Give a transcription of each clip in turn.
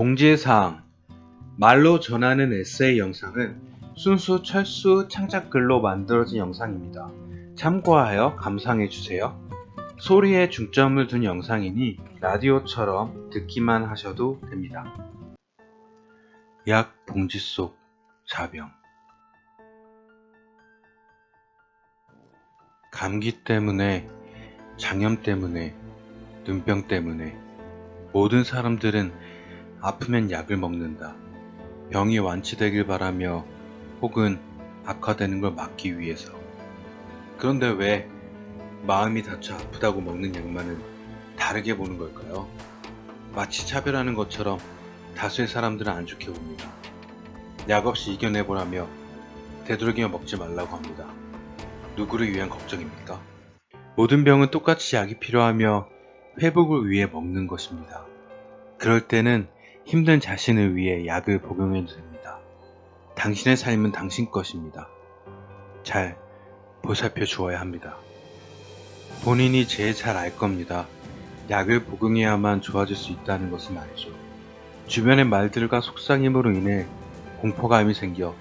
공지사항 말로 전하는 에세이 영상은 순수 철수 창작글로 만들어진 영상입니다. 참고하여 감상해주세요. 소리에 중점을 둔 영상이니 라디오처럼 듣기만 하셔도 됩니다. 약 봉지 속 자병 감기 때문에 장염 때문에 눈병 때문에 모든 사람들은 아프면 약을 먹는다. 병이 완치되길 바라며 혹은 악화되는 걸 막기 위해서. 그런데 왜 마음이 다쳐 아프다고 먹는 약만은 다르게 보는 걸까요? 마치 차별하는 것처럼 다수의 사람들은 안 좋게 봅니다. 약 없이 이겨내보라며 되도록이며 먹지 말라고 합니다. 누구를 위한 걱정입니까? 모든 병은 똑같이 약이 필요하며 회복을 위해 먹는 것입니다. 그럴 때는 힘든 자신을 위해 약을 복용해도 됩니다. 당신의 삶은 당신 것입니다. 잘 보살펴 주어야 합니다. 본인이 제일 잘 알 겁니다. 약을 복용해야만 좋아질 수 있다는 것을 말이죠. 주변의 말들과 속상임으로 인해 공포감이 생겨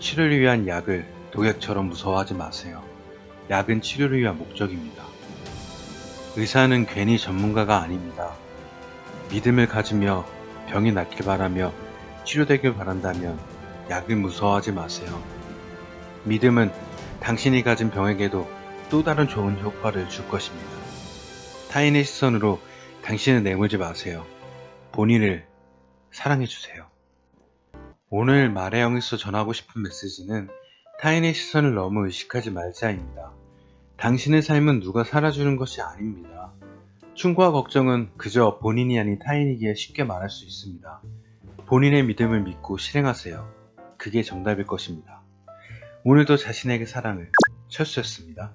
치료를 위한 약을 독약처럼 무서워하지 마세요. 약은 치료를 위한 목적입니다. 의사는 괜히 전문가가 아닙니다. 믿음을 가지며 병이 낫길 바라며 치료되길 바란다면 약을 무서워하지 마세요. 믿음은 당신이 가진 병에게도 또 다른 좋은 효과를 줄 것입니다. 타인의 시선으로 당신을 내몰지 마세요. 본인을 사랑해주세요. 오늘 말의 영에서 전하고 싶은 메시지는 타인의 시선을 너무 의식하지 말자입니다. 당신의 삶은 누가 살아주는 것이 아닙니다. 충고와 걱정은 그저 본인이 아닌 타인이기에 쉽게 말할 수 있습니다. 본인의 믿음을 믿고 실행하세요. 그게 정답일 것입니다. 오늘도 자신에게 사랑을 철수였습니다.